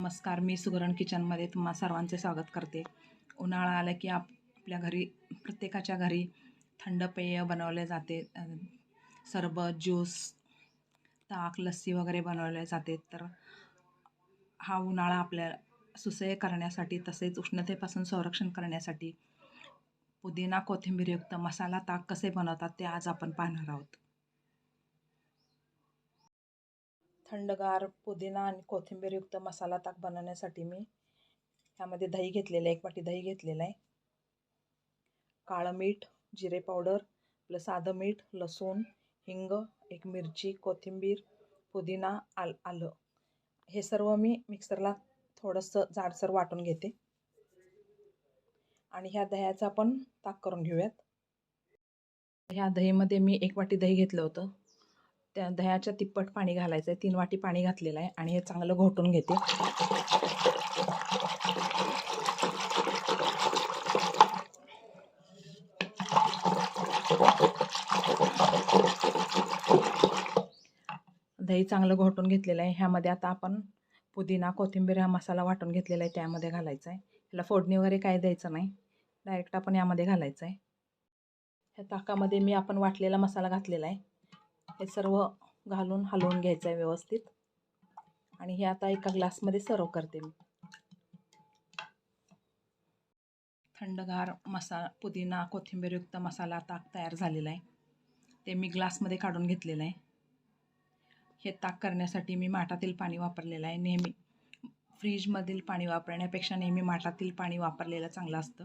नमस्कार मी सुगरण किचनमध्ये तुम्हा सर्वांचे स्वागत करते. उन्हाळा आला की आप आपल्या घरी प्रत्येकाच्या घरी थंड पेय बनवले जाते. सरबत ज्यूस ताक लस्सी वगैरे बनवले जाते. तर हा उन्हाळा आपल्या सुसह्य करण्यासाठी तसेच उष्णतेपासून संरक्षण करण्यासाठी पुदिना कोथिंबीरयुक्त मसाला ताक कसे बनवतात ते आज आपण पाहणार आहोत. थंडगार पुदिना आणि कोथिंबीरयुक्त मसाला ताक बनवण्यासाठी मी ह्यामध्ये दही घेतलेलं आहे एक वाटी दही घेतलेलं आहे. काळं मीठ जिरे पावडर आपलं साधं मीठ लसूण हिंग एक मिरची कोथिंबीर पुदिना आल आलं. हे सर्व मी मिक्सरला थोडंसं जाडसर वाटून घेते. आणि ह्या दह्याचं आपण ताक करून घेऊयात. ह्या दहीमध्ये मी एक वाटी दही घेतलं होतं. त्या दह्याच्या तिप्पट पाणी घालायचं आहे तीन वाटी पाणी घातलेलं आहे आणि हे चांगलं घोटून घेते. दही चांगलं घोटून घेतलेलं आहे. ह्यामध्ये आता आपण पुदिना कोथिंबीर हा मसाला वाटून घेतलेला आहे. त्यामध्ये घालायचा आहे ह्याला फोडणी वगैरे काय द्यायचं नाही. डायरेक्ट आपण यामध्ये घालायचं आहे ह्या ताकामध्ये मी आपण वाटलेला मसाला घातलेला आहे. हे सर्व घालून हलवून घ्यायचं आहे व्यवस्थित. आणि हे आता एका ग्लासमध्ये सर्व करते मी. थंडगार मसा पुदिना कोथिंबीरयुक्त मसाला ताक तयार झालेला आहे. ते मी ग्लासमध्ये काढून घेतलेलं आहे. हे ताक करण्यासाठी मी माठातील पाणी वापरलेलं आहे. नेहमी फ्रीजमधील पाणी वापरण्यापेक्षा नेहमी माठातील पाणी वापरलेलं चांगलं असतं.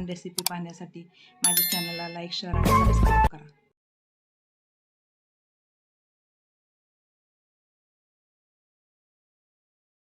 छान रेसिपी पाहण्यासाठी माझ्या चॅनलला लाईक शेअर आणि सबस्क्राईब करा.